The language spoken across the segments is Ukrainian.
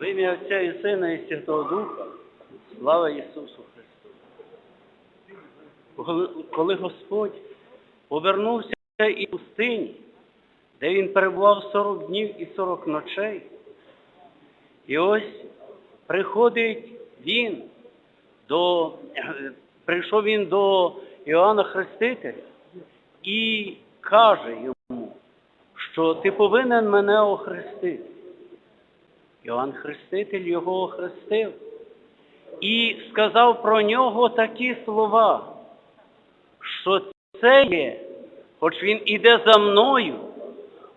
В ім'я Отця і Сина і Святого Духа, слава Ісусу Христу. Коли, Господь повернувся із пустині, де Він перебував 40 днів і 40 ночей, і ось приходить Він до, прийшов він до Іоанна Хрестителя і каже йому, що ти повинен мене охрестити. Іоанн Хреститель його охрестив і сказав про нього такі слова, що це є, хоч він іде за мною,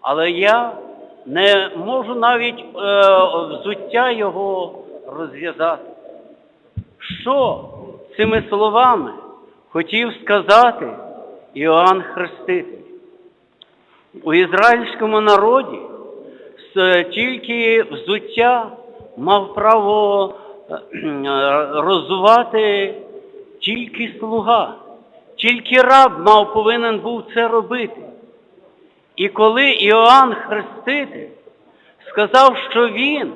але я не можу навіть е, взуття його розв'язати. Що цими словами хотів сказати Іоанн Хреститель? У ізраїльському народі тільки взуття мав право е, роззувати тільки слуга, тільки раб мав повинен був це робити. І коли Іоанн Хреститель сказав, що він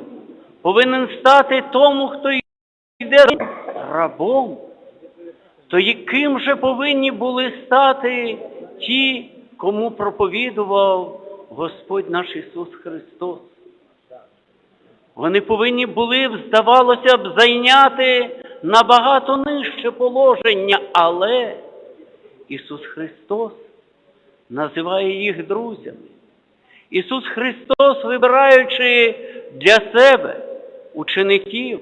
повинен стати тому, хто йде рабом, то яким же повинні були стати ті, кому проповідував Господь наш Ісус Христос? Вони повинні були, здавалося б, зайняти набагато нижче положення, але Ісус Христос називає їх друзями. Ісус Христос, вибираючи для себе учеників,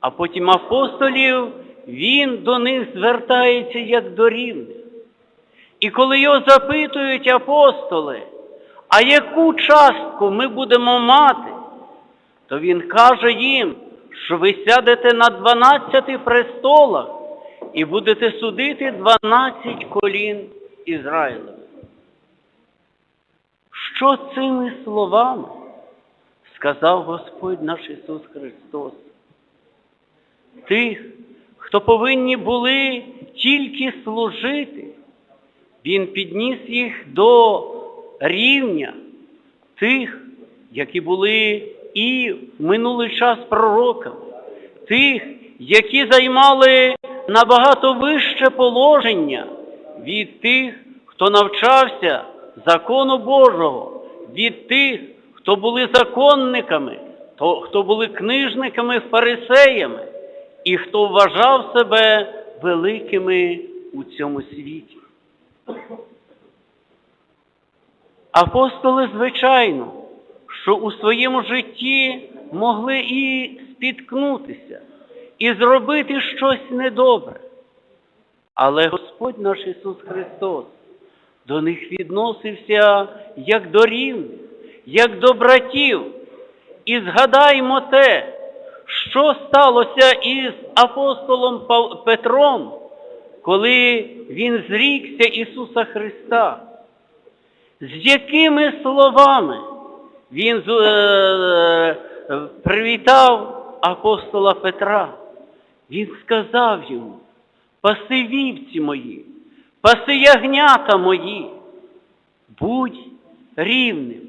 а потім апостолів, Він до них звертається як до рівних. І коли його запитують апостоли, а яку частку ми будемо мати, то він каже їм, що ви сядете на 12 престолах і будете судити 12 колін Ізраїлевих. Що цими словами сказав Господь наш Ісус Христос? Тих, хто повинні були тільки служити, Він підніс їх до рівня тих, які були і в минулий час пророками, тих, які займали набагато вище положення від тих, хто навчався закону Божого, від тих, хто були законниками, то, хто були книжниками, фарисеями, і хто вважав себе великими у цьому світі. Апостоли, звичайно, що у своєму житті могли і спіткнутися, і зробити щось недобре. Але Господь наш Ісус Христос до них відносився як до рівних, як до братів. І згадаймо те, що сталося із апостолом Петром, коли він зрікся Ісуса Христа. З якими словами він е, е, привітав апостола Петра? Він сказав йому, паси вівці мої, паси ягнята мої, будь рівним.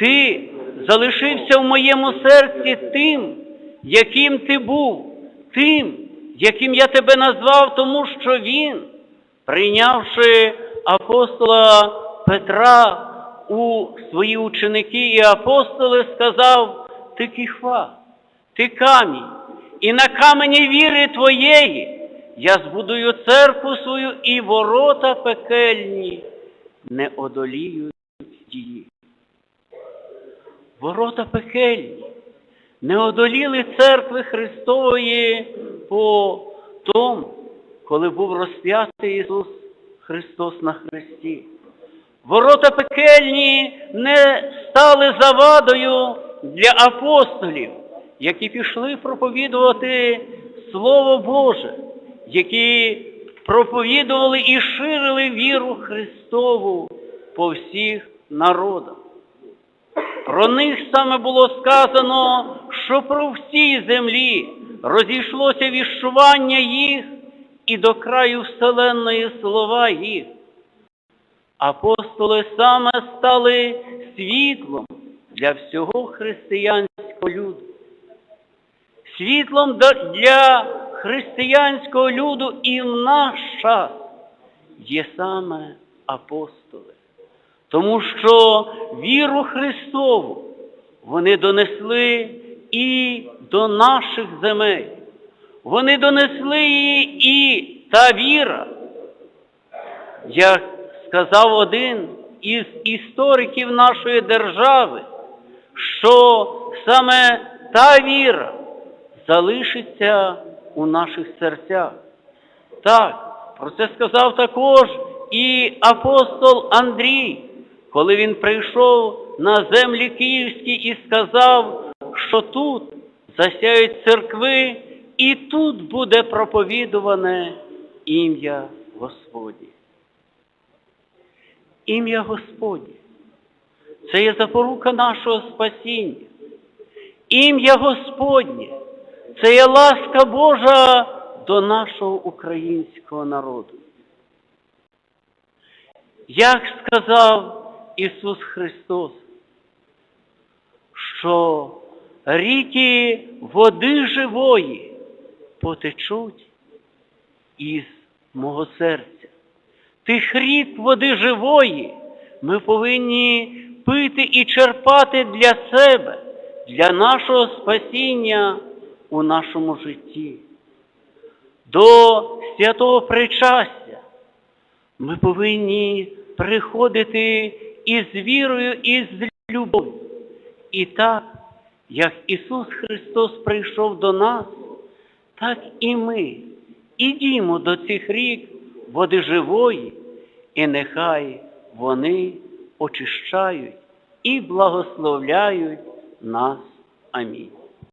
Ти залишився в моєму серці тим, яким ти був, тим, яким я тебе назвав, тому що він, прийнявши апостола Петра у свої ученики і апостоли, сказав, ти кіхва, ти камінь, і на камені віри твоєї я збудую церкву свою, і ворота пекельні не одоліють її. Ворота пекельні не одоліли церкви Христової по тому, коли був розп'ятий Ісус Христос на хресті. Ворота пекельні не стали завадою для апостолів, які пішли проповідувати Слово Боже, які проповідували і ширили віру Христову по всіх народах. Про них саме було сказано, що про всій землі розійшлося віщування їх і до краю вселенної слова їх. Апостоли саме стали світлом для всього християнського люду. світлом для християнського люду і в наш час є саме апостоли. Тому що віру Христову вони донесли і до наших земель. Вони донесли її і та віра, як сказав один із істориків нашої держави, що саме та віра залишиться у наших серцях. Так, про це сказав також і апостол Андрій, коли він прийшов на землі київські і сказав, що тут засяють церкви, і тут буде проповідуване ім'я Господнє. Ім'я Господнє. Це є запорука нашого спасіння. Ім'я Господнє це є ласка Божа до нашого українського народу. Як сказав Ісус Христос, що ріки води живої потечуть із мого серця. Тих рік води живої ми повинні пити і черпати для себе, для нашого спасіння у нашому житті. До святого причастя ми повинні приходити із вірою і з любов'ю. І так, як Ісус Христос прийшов до нас, так і ми ідімо до цих рік води живої, і нехай вони очищають і благословляють нас. Амінь.